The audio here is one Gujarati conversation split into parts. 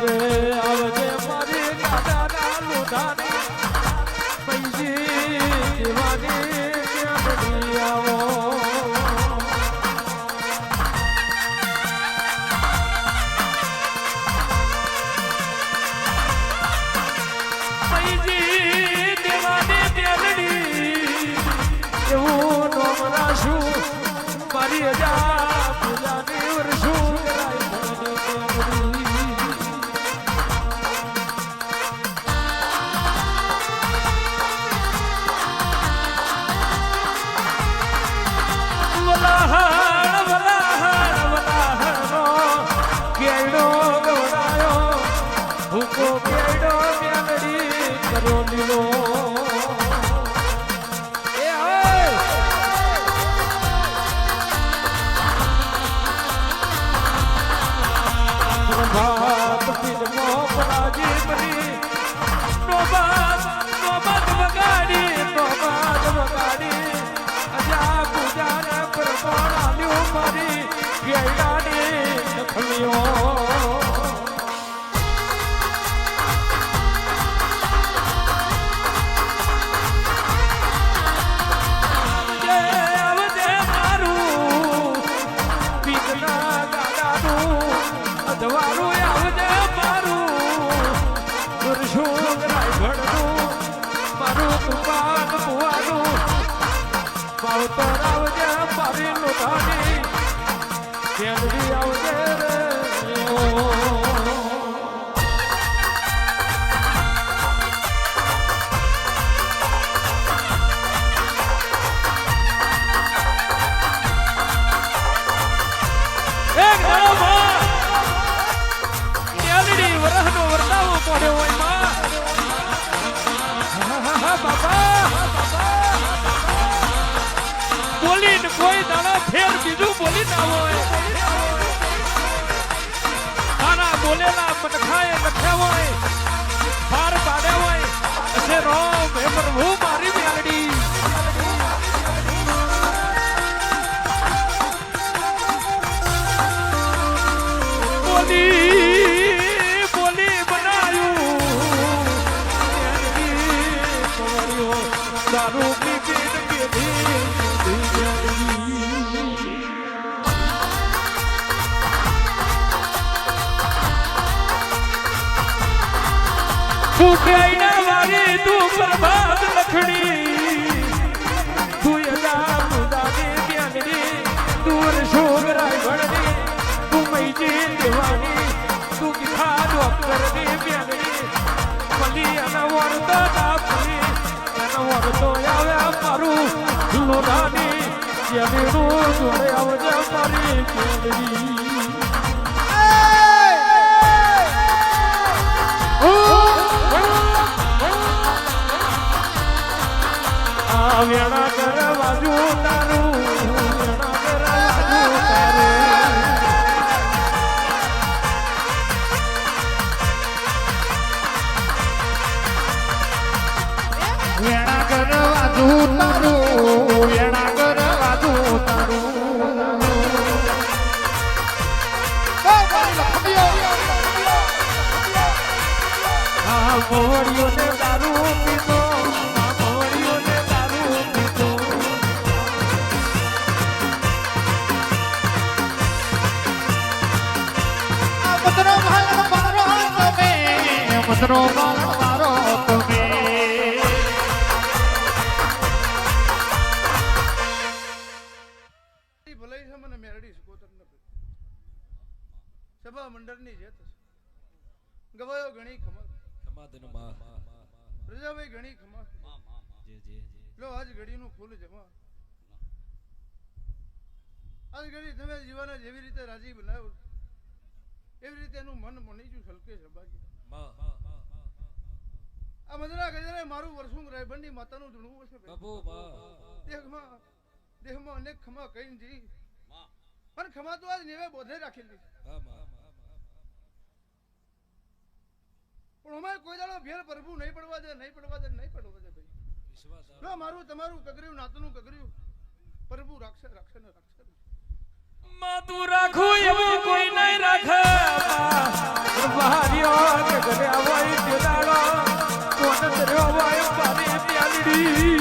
આવજે આવજે મારી દાદા ના લુધારી પૈસી શિવાની Yeah. પરમાણ આલ્યું મારી. ગેયડાની નખલીઓ. પીતના ગાડાનું અધવારું આવજે મારું દુર્શોગ રાયગઢનું મારું આવજે મારી તારા બોલેલા મનખાએ લખ્યા હોય ફાર પાડ્યા હોય અસે રોમ હે પ્રભુ મારી ફૂટાઈના વારી તું પ્રભાત લખડી. તું યદા મુદાની જ્ઞાનની દૂર શોગરાય ભણની તું મૈજી દેવાની તું કિખા ડોક્ટરની જ્ઞાનની મલી અને વરદ દાપની અને વરદો આવ્યા મારું લોધાની જેમીનું જોડે આવજે મારી કેળવી. આ વેણા કરવા જો તારું વેણા કરવા જો તારું વેણા કરવા તું તારું દારૂ પીતો મને ઘડીનું ફૂલ જમા આજ ઘડી તમે જીવાને જેવી રીતે રાજી બનાવ્યો એવી રીતે એનું મન મનીજું છલકે સભાજી આ મદરા ગજરે મારું વર્ષું રાયબંડી માતાનું ધૂણવું છે ભાઈ. દેહમાં દેહમાં અનેક ખમા કઈ જી પણ ખમા તો આજ નેવે બોધે રાખેલી પણ અમારે કોઈ દાડો ફેર પ્રભુ નહીં પડવા દે નહીં પડવા દે નહીં પડવા દે ભાઈ લો મારું તમારું કગર્યું નાતનું કગર્યું પ્રભુ રાખશે રાખશે ને રાખશે. માતું રાખું એવું કોઈ નહીં રાખે બહારીઓ કે ઘરે આનંદ રવાય મારી પ્યાલડી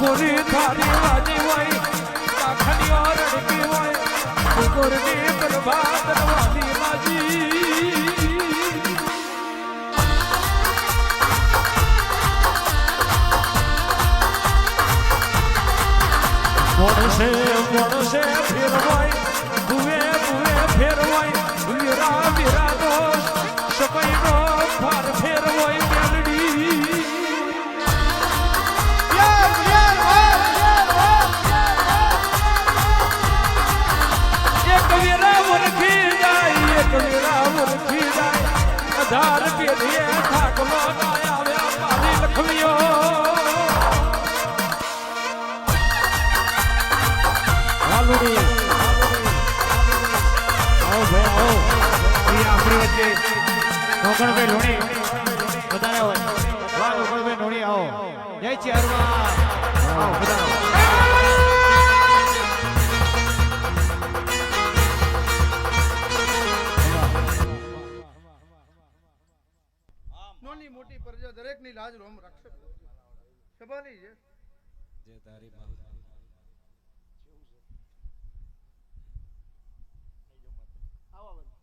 ગોરી થારી વાજી હોય. કાખની ઓરડકી હોય. ગોરની બરબાદ વાજી વાજી મોણસે મોણસે ફેરવાય. ભૂવે ભૂવે, ફેરવાય. વીરા વીરા દોષ સમયનો ફાર ફેરવાય મેલડી. એક વીરા મુરખી જાય, એક વીરા પેઢીએ હાલુડી આવો ભાઈ આવો ઈ આપણી વચ્ચે નોકણભાઈ લોણી બધાને હોય. વાહ નોકણભાઈ લોણી આવો. જય ચેરમાં આવો બધાને મોટી પ્રજા દરેકની લાજ રોમ રાખશે સભાની છે. all of them.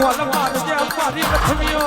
કોલ મારજે મારી લક્ષ્મીઓ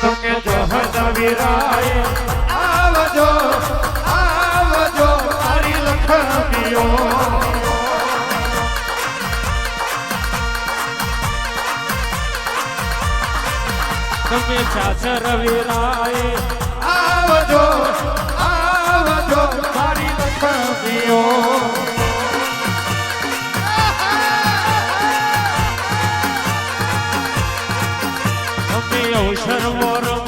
તો કે જોહર વીરાય. આવજો આવજો, તારી લખમીઓ તમે ચાચર વિરાય. આવજો આવજો મારી લખમીઓ તમે અવસર